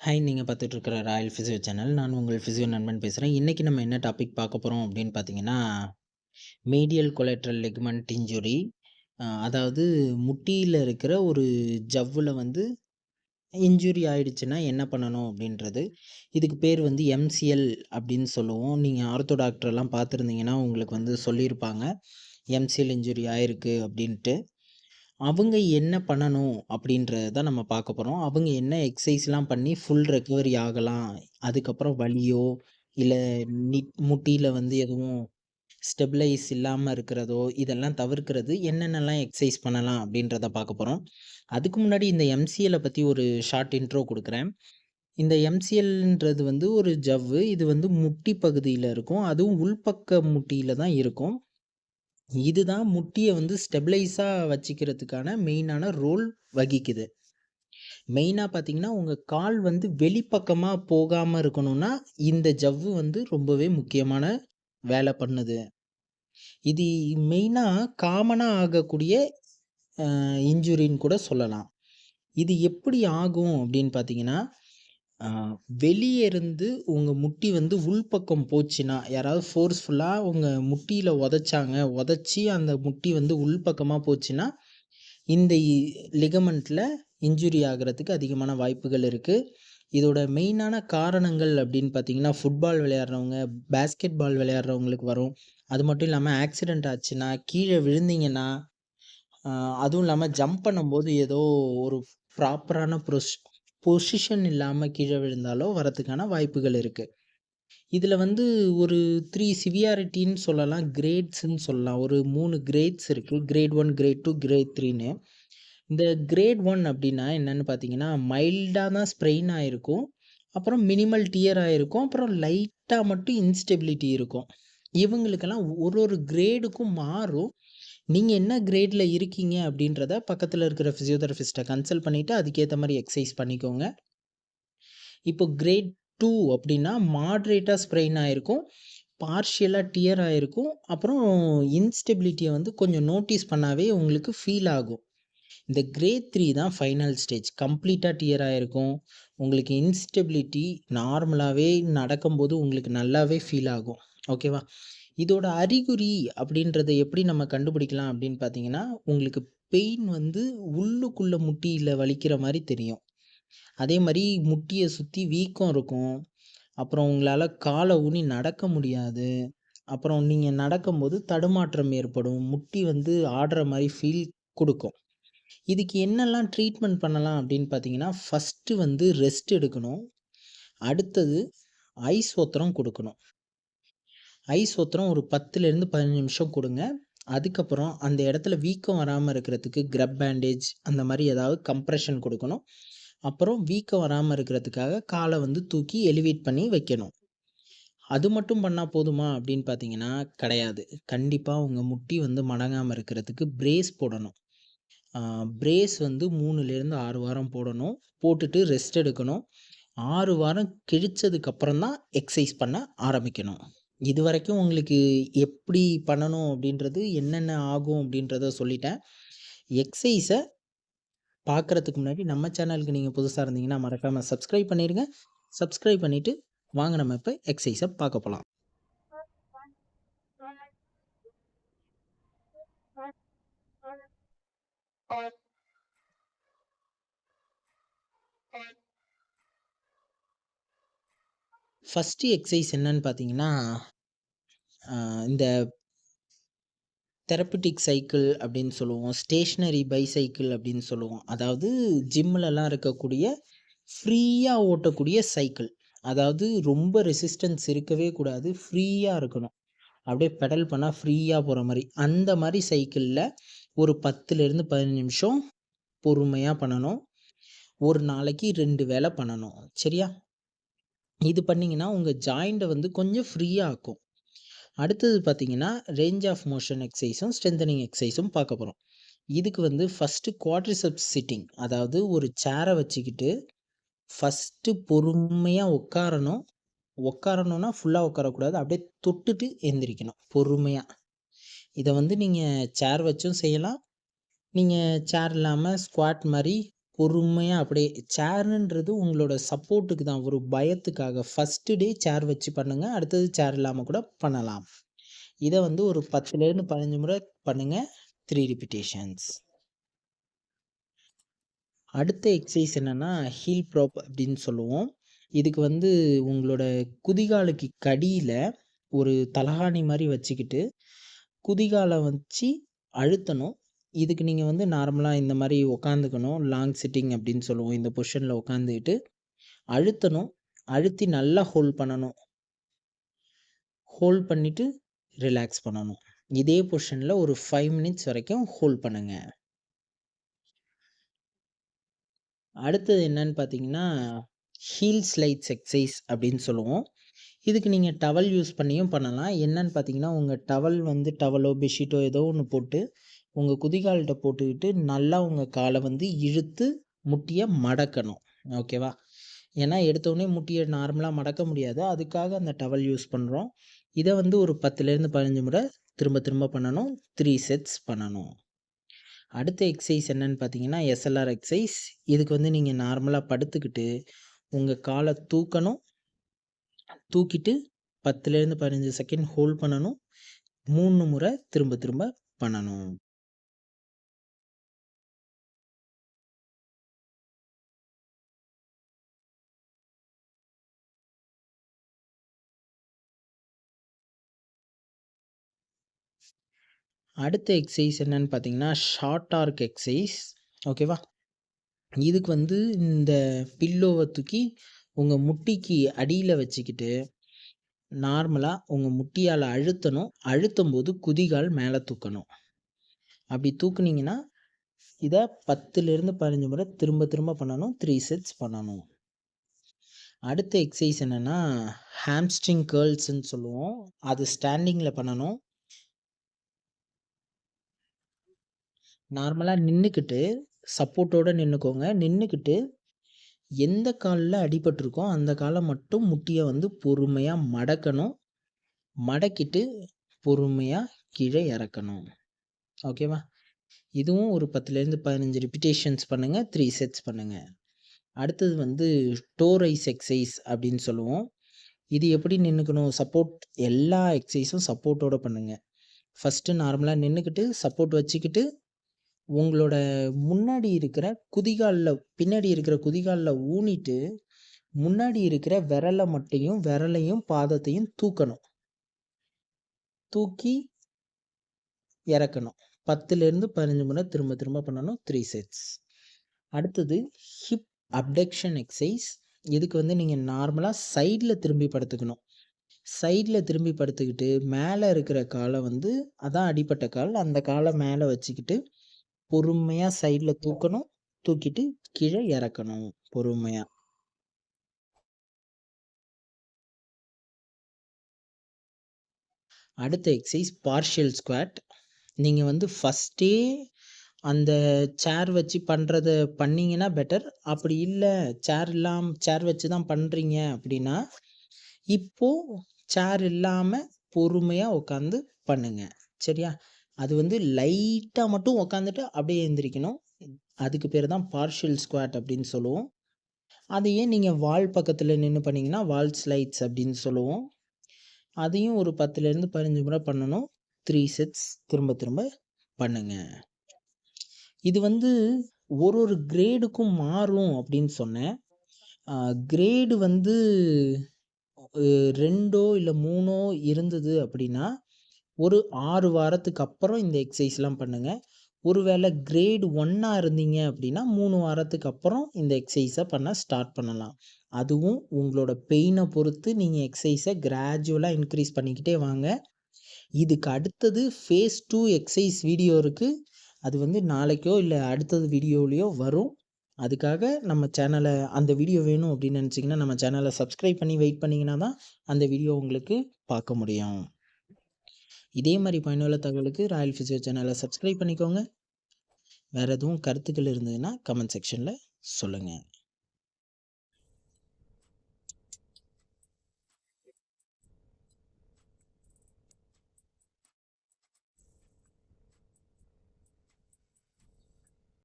Hi நீங்கள் பார்த்துட்டு இருக்கிற ராயல் ஃபிசியோ சேனல். நான் உங்கள் ஃபிசியோ நண்பன் பேசுகிறேன் இன்னைக்கு நம்ம என்ன டாபிக் பார்க்க போகிறோம் அப்படின்னு பார்த்தீங்கன்னா, மீடியல் கொலெட்ரல் லெக்மெண்ட் இன்ஜுரி. அதாவது முட்டியில் இருக்கிற ஒரு ஜவ்வில் வந்து இன்ஜுரி ஆயிடுச்சுன்னா என்ன பண்ணணும் அப்படின்றது. இதுக்கு பேர் வந்து எம்சிஎல் அப்படின்னு சொல்லுவோம். நீங்கள் ஆர்த்தோ டாக்டர்லாம் பார்த்துருந்தீங்கன்னா, உங்களுக்கு வந்து சொல்லியிருப்பாங்க. எம்சிஎல் இன்ஜுரி ஆயிருக்கு அப்படின்ட்டு. அவங்க என்ன பண்ணணும் அப்படின்றத தான் நம்ம பார்க்க போறோம். அவங்க என்ன எக்சர்சைஸ்லாம் பண்ணி ஃபுல் ரெக்கவரி ஆகலாம். அதுக்கப்புறம் வலியோ, இல்ல நி முட்டியில வந்து எதுவும் ஸ்டெபிலைஸ் இல்லாம இருக்கிறதோ, இதெல்லாம் தவிர்க்கிறது என்னென்னலாம் எக்சர்சைஸ் பண்ணலாம் அப்படின்றத பார்க்க போறோம். அதுக்கு முன்னாடி இந்த எம்சிஎலை பத்தி ஒரு ஷார்ட் இன்ட்ரோ குடுக்குறேன். இந்த எம்சிஎல்ன்றது வந்து ஒரு ஜவ்வு. இது வந்து முட்டி பகுதியில இருக்கும். அதுவும் உள்பக்க முட்டியில தான் இருக்கும். இதுதான் முட்டியை வந்து ஸ்டெபிளைஸாக வச்சுக்கிறதுக்கான மெயினான ரோல் வகிக்குது. மெயினாக பார்த்தீங்கன்னா, உங்கள் கால் வந்து வெளிப்பக்கமாக போகாமல் இருக்கணும்னா, இந்த ஜவ்வு வந்து ரொம்பவே முக்கியமான வேலை பண்ணுது. இது மெயினாக காமனாக ஆகக்கூடிய இன்ஜுரின்னு கூட சொல்லலாம். இது எப்படி ஆகும் அப்படின்னு பார்த்தீங்கன்னா, வெளியே இருந்து உங்கள் முட்டி வந்து உள்பக்கம் போச்சுன்னா, யாராவது ஃபோர்ஸ்ஃபுல்லாக உங்கள் முட்டியில் உதைச்சாங்க. உதச்சி அந்த முட்டி வந்து உள்பக்கமாக போச்சுன்னா, இந்த லிகமெண்ட்டில் இன்ஜுரி ஆகுறதுக்கு அதிகமான வாய்ப்புகள் இருக்குது இதோட மெயினான காரணங்கள் அப்படின்னு பார்த்தீங்கன்னா, ஃபுட்பால் விளையாடுறவங்க, பேஸ்கெட் பால் விளையாடுறவங்களுக்கு வரும். அது மட்டும் இல்லாமல் ஆக்சிடென்ட் ஆச்சுன்னா, கீழே விழுந்தீங்கன்னா, அதுவும் இல்லாமல் ஜம்ப் பண்ணும்போது ஏதோ ஒரு ப்ராப்பரான ப்ரொஸ் பொசிஷன் இல்லாமல் கீழே விழுந்தாலோ வரதுக்கான வாய்ப்புகள் இருக்குது இதில் வந்து ஒரு த்ரீ சிவியாரிட்டின்னு சொல்லலாம். கிரேட்ஸ்ன்னு சொல்லலாம். ஒரு மூணு கிரேட்ஸ் இருக்குது grade one grade two grade த்ரீன்னு இந்த கிரேட் ஒன் அப்படின்னா என்னன்னு பார்த்தீங்கன்னா, மைல்டாக தான் ஸ்ப்ரெயின் ஆகிருக்கும் அப்புறம் மினிமல் டியர் ஆகிருக்கும் அப்புறம் லைட்டாக மட்டும் இன்ஸ்டெபிலிட்டி இருக்கும். இவங்களுக்கெல்லாம் ஒரு ஒரு கிரேடுக்கும் மாறும். நீங்கள் என்ன கிரேடில் இருக்கீங்க அப்படின்றத பக்கத்தில் இருக்கிற ஃபிசியோதெரபிஸ்ட்டை கன்சல்ட் பண்ணிவிட்டு அதுக்கேற்ற மாதிரி எக்ஸசைஸ் பண்ணிக்கோங்க. இப்போ கிரேட் டூ அப்படின்னா மாட்ரேட்டாக ஸ்ப்ரெயின் ஆகிருக்கும் பார்ஷியலாக டியர் ஆகிருக்கும் அப்புறம் இன்ஸ்டெபிலிட்டியை வந்து கொஞ்சம் நோட்டீஸ் பண்ணாவே உங்களுக்கு ஃபீல் ஆகும். இந்த கிரேட் த்ரீ தான் ஃபைனல் ஸ்டேஜ். கம்ப்ளீட்டாக டியர் ஆகிருக்கும் உங்களுக்கு இன்ஸ்டெபிலிட்டி நார்மலாகவே நடக்கும்போது உங்களுக்கு நல்லாவே ஃபீல் ஆகும். ஓகேவா? இதோட அறிகுறி அப்படின்றத எப்படி நம்ம கண்டுபிடிக்கலாம் அப்படின்னு பார்த்தீங்கன்னா, உங்களுக்கு பெயின் வந்து உள்ளுக்குள்ளே முட்டியில் வலிக்கிற மாதிரி தெரியும். அதே மாதிரி முட்டியை சுற்றி வீக்கம் இருக்கும். அப்புறம் உங்களால் காலை ஊனி நடக்க முடியாது. அப்புறம் நீங்கள் நடக்கும்போது தடுமாற்றம் ஏற்படும். முட்டி வந்து ஆடுற மாதிரி ஃபீல் கொடுக்கும் இதுக்கு என்னெல்லாம் ட்ரீட்மெண்ட் பண்ணலாம் அப்படின்னு பார்த்தீங்கன்னா, ஃபஸ்ட்டு வந்து ரெஸ்ட் எடுக்கணும். அடுத்தது ஐஸ் ஒத்திரம் கொடுக்கணும் ஐஸ் ஒத்துறோம் ஒரு 10லேருந்து 15 நிமிஷம் கொடுங்க அதுக்கப்புறம் அந்த இடத்துல வீக்கம் வராமல் இருக்கிறதுக்கு க்ரப் பேண்டேஜ் அந்த மாதிரி ஏதாவது கம்ப்ரெஷன் கொடுக்கணும் அப்புறம் வீக்கம் வராமல் இருக்கிறதுக்காக காலை வந்து தூக்கி எலிவேட் பண்ணி வைக்கணும். அது மட்டும் பண்ணால் போதுமா அப்படின்னு பார்த்தீங்கன்னா, கிடையாது. கண்டிப்பாக உங்கள் முட்டி வந்து மடங்காமல் இருக்கிறதுக்கு பிரேஸ் போடணும். பிரேஸ் வந்து 3லேருந்து 6 வாரம் போடணும். போட்டுட்டு ரெஸ்ட் எடுக்கணும். ஆறு வாரம் கிழிச்சதுக்கப்புறம் தான் எக்ஸசைஸ் பண்ண ஆரம்பிக்கணும். இது வரைக்கும் உங்களுக்கு எப்படி பண்ணணும் அப்படின்றது, என்னென்ன ஆகும் அப்படின்றத சொல்லிட்டேன். எக்ஸசைஸை பார்க்கறதுக்கு முன்னாடி நம்ம சேனலுக்கு நீங்கள் புதுசாக இருந்தீங்கன்னா, மறக்காமல் சப்ஸ்கிரைப் பண்ணிடுங்க சப்ஸ்கிரைப் பண்ணிவிட்டு வாங்க நம்ம இப்போ எக்ஸசைஸை பார்க்க போலாம். ஃபஸ்ட்டு எக்ஸசைஸ் என்னன்னு பார்த்தீங்கன்னா, இந்த தெரப்பிட்டிக் சைக்கிள் அப்படின்னு சொல்லுவோம். ஸ்டேஷ்னரி பைசைக்கிள் அப்படின்னு சொல்லுவோம். அதாவது ஜிம்மிலலாம் இருக்கக்கூடிய ஃப்ரீயாக ஓட்டக்கூடிய சைக்கிள். அதாவது ரொம்ப ரெசிஸ்டன்ஸ் இருக்கவே கூடாது. ஃப்ரீயாக இருக்கணும். அப்படியே பெடல் பண்ணால் ஃப்ரீயாக போகிற மாதிரி அந்த மாதிரி சைக்கிளில் ஒரு 10லேருந்து 15 நிமிஷம் பொறுமையாக பண்ணணும். ஒரு நாளைக்கு ரெண்டு வேலை பண்ணணும். சரியா? இது பண்ணிங்கன்னா உங்கள் ஜாயிண்ட்டை வந்து கொஞ்சம் ஃப்ரீயா ஆக்கும். அடுத்தது பார்த்தீங்கன்னா, ரேஞ்ச் ஆஃப் மோஷன் எக்ஸசைஸும் ஸ்ட்ரென்தனிங் எக்ஸசைஸும் பார்க்க போகிறோம் இதுக்கு வந்து ஃபர்ஸ்ட்டு குவாட்ரிசெப்ஸ் சிட்டிங். அதாவது ஒரு சேரை வச்சுக்கிட்டு, ஃபஸ்ட்டு பொறுமையாக உட்காரணும். உட்காரணும்னா ஃபுல்லாக உட்காரக்கூடாது. அப்படியே தொட்டுட்டு எந்திரிக்கணும். பொறுமையாக இதை வந்து நீங்கள் சேர் வச்சும் செய்யலாம். நீங்கள் சேர் இல்லாமல் ஸ்குவாட் மாதிரி பொறுமையாக அப்படியே சேர்ன்றது உங்களோட சப்போர்ட்டுக்கு தான். ஒரு பயத்துக்காக. ஃபஸ்ட்டு டே சேர் வச்சு பண்ணுங்கள் அடுத்தது சேர் இல்லாமல் கூட பண்ணலாம். இதை வந்து ஒரு பத்துலேருந்து பதினஞ்சு முறை பண்ணுங்கள் த்ரீ ரிப்பிட்டேஷன்ஸ் அடுத்த எக்ஸசைஸ் என்னென்னா ஹீல் ப்ராப் அப்படின்னு சொல்லுவோம். இதுக்கு வந்து உங்களோட குதிகாலுக்கு கடியில் ஒரு தலகாணி மாதிரி வச்சுக்கிட்டு குதிகாலை வச்சு அழுத்தணும். இதுக்கு நீங்கள் வந்து நார்மலாக இந்த மாதிரி உக்காந்துக்கணும். லாங் சிட்டிங் அப்படின்னு சொல்லுவோம். இந்த பொசிஷனில் உட்காந்துக்கிட்டு அழுத்தணும். அழுத்தி நல்லா ஹோல்ட் பண்ணணும். ஹோல்ட் பண்ணிவிட்டு ரிலாக்ஸ் பண்ணணும். இதே பொசிஷனில் ஒரு ஃபைவ் மினிட்ஸ் வரைக்கும் ஹோல்ட் பண்ணுங்கள் அடுத்தது என்னன்னு பார்த்தீங்கன்னா ஹீல் ஸ்லைட்ஸ் எக்ஸசைஸ் அப்படின்னு சொல்லுவோம். இதுக்கு நீங்கள் டவல் யூஸ் பண்ணியும் பண்ணலாம். என்னன்னு பார்த்தீங்கன்னா உங்கள் டவல் வந்து டவலோ பெட்ஷீட்டோ ஏதோ ஒன்று போட்டு உங்கள் குதிகால்கிட்ட போட்டுக்கிட்டு நல்லா உங்கள் காலை வந்து இழுத்து முட்டியை மடக்கணும். ஓகேவா ஏன்னா எடுத்தோடனே முட்டியை நார்மலாக மடக்க முடியாது. அதுக்காக அந்த டவல் யூஸ் பண்ணுறோம் இதை வந்து ஒரு பத்துலேருந்து பதினஞ்சு முறை திரும்ப திரும்ப பண்ணணும். த்ரீ செட்ஸ் பண்ணணும். அடுத்த எக்ஸசைஸ் என்னன்னு பார்த்தீங்கன்னா எஸ்எல்ஆர் எக்ஸசைஸ் இதுக்கு வந்து நீங்கள் நார்மலாக படுத்துக்கிட்டு உங்கள் காலை தூக்கணும். தூக்கிட்டு பத்துலேருந்து பதினஞ்சு செகண்ட் ஹோல்ட் பண்ணணும். மூணு முறை திரும்ப திரும்ப பண்ணணும். அடுத்த எக்ஸசைஸ் என்னன்னு பார்த்தீங்கன்னா ஷார்ட் ஆர்க் எக்ஸசைஸ் ஓகேவா இதுக்கு வந்து இந்த பில்லோவை தூக்கி உங்கள் முட்டிக்கு அடியில் வச்சுக்கிட்டு நார்மலாக உங்கள் முட்டியால் அழுத்தணும். அழுத்தும் போது குதிகால் மேலே தூக்கணும். அப்படி தூக்குனீங்கன்னா இதை பத்துலேருந்து பதினஞ்சு முறை திரும்ப திரும்ப பண்ணணும். த்ரீ செட்ஸ் பண்ணணும். அடுத்த எக்ஸசைஸ் என்னென்னா ஹாம்ஸ்ட்ரிங் கேர்ள்ஸ்ன்னு சொல்லுவோம். அது ஸ்டாண்டிங்கில் பண்ணணும். நார்மலாக நின்றுக்கிட்டு சப்போர்ட்டோடு நின்றுக்கோங்க நின்றுக்கிட்டு எந்த காலில் அடிபட்டிருக்கோ அந்த காலை மட்டும் முட்டியை வந்து பொறுமையாக மடக்கணும். மடக்கிட்டு பொறுமையாக கீழே இறக்கணும். ஓகேவா இதுவும் ஒரு பத்துலேருந்து பதினஞ்சு ரிப்பிட்டேஷன்ஸ் பண்ணுங்கள் த்ரீ செட்ஸ் பண்ணுங்கள் அடுத்தது வந்து டோரைஸ் எக்ஸசைஸ் அப்படின்னு சொல்லுவோம். இது எப்படி நின்றுக்கணும் சப்போர்ட் எல்லா எக்ஸசைஸும் சப்போர்ட்டோடு பண்ணுங்கள் ஃபஸ்ட்டு நார்மலாக நின்றுக்கிட்டு சப்போர்ட் வச்சுக்கிட்டு உங்களோட முன்னாடி இருக்கிற குதிகாலில் பின்னாடி இருக்கிற குதிகாலில் ஊனிட்டு முன்னாடி இருக்கிற விரலை மட்டையும் விரலையும் பாதத்தையும் தூக்கணும். தூக்கி இறக்கணும். பத்துலேருந்து பதினஞ்சு முறை திரும்ப திரும்ப பண்ணணும். த்ரீ செட்ஸ் அடுத்தது ஹிப் அப்டக்ஷன் எக்ஸசைஸ் இதுக்கு வந்து நீங்கள் நார்மலாக சைடில் திரும்பி படுத்துக்கணும். சைடில் திரும்பி படுத்துக்கிட்டு மேலே இருக்கிற காலை வந்து அதான் அடிப்பட்ட கால். அந்த காலை மேலே வச்சுக்கிட்டு பொறுமையாக சைடில் தூக்கணும். தூக்கிட்டு கீழே இறக்கணும். பொறுமையாக அடுத்த எக்ஸசைஸ் பார்ஷியல் ஸ்குவாட் நீங்கள் வந்து ஃபஸ்ட்டே அந்த சேர் வச்சு பண்ணுறத பண்ணிங்கன்னா பெட்டர் அப்படி இல்லை சேர் இல்லாமல் சேர் வச்சு தான் பண்ணுறீங்க அப்படின்னா இப்போது சேர் இல்லாமல் பொறுமையாக உட்காந்து பண்ணுங்க. சரியா? அது வந்து லைட்டாக மட்டும் உக்காந்துட்டு அப்படியே எழுந்திரிக்கணும் அதுக்கு பேர் தான் பார்ஷியல் ஸ்குவாட் அப்படின்னு சொல்லுவோம். அதையே நீங்கள் வால் பக்கத்தில் நின்று பண்ணிங்கன்னா வால் ஸ்லைட்ஸ் அப்படின்னு சொல்லுவோம். அதையும் ஒரு பத்துலேருந்து பதினஞ்சு முறை பண்ணணும். த்ரீ செட்ஸ் திரும்ப திரும்ப பண்ணுங்க. இது வந்து ஒரு ஒரு கிரேடுக்கும் மாறும் அப்படின்னு சொன்னேன். கிரேடு வந்து ரெண்டோ இல்லை மூணோ இருந்தது அப்படின்னா ஒரு ஆறு வாரத்துக்கு அப்புறம் இந்த எக்ஸசைஸ்லாம் பண்ணுங்கள் ஒருவேளை கிரேட் ஒன்னாக இருந்தீங்க அப்படின்னா மூணு வாரத்துக்கு அப்புறம் இந்த எக்ஸசைஸை பண்ண ஸ்டார்ட் பண்ணலாம். அதுவும் உங்களோட பெயினை பொறுத்து நீங்கள் எக்ஸசைஸை கிராஜுவலாக இன்க்ரீஸ் பண்ணிக்கிட்டே வாங்க. இதுக்கு அடுத்தது ஃபேஸ் டூ எக்ஸசைஸ் வீடியோ இருக்குது அது வந்து நாளைக்கோ இல்லை அடுத்தது வீடியோலேயோ வரும். அதுக்காக நம்ம சேனலை அந்த வீடியோ வேணும் அப்படின்னு நினச்சிங்கன்னா நம்ம சேனலை சப்ஸ்கிரைப் பண்ணி வெயிட் பண்ணிங்கன்னா தான் அந்த வீடியோ உங்களுக்கு பார்க்க முடியும். இதே மாதிரி பயனுள்ள தகவலுக்கு ராயல் ஃபிசியோ சேனலை சப்ஸ்கிரைப் பண்ணிக்கோங்க. வேறு எதுவும் கருத்துக்கள் இருந்ததுன்னா கமெண்ட் செக்ஷனில் சொல்லுங்கள்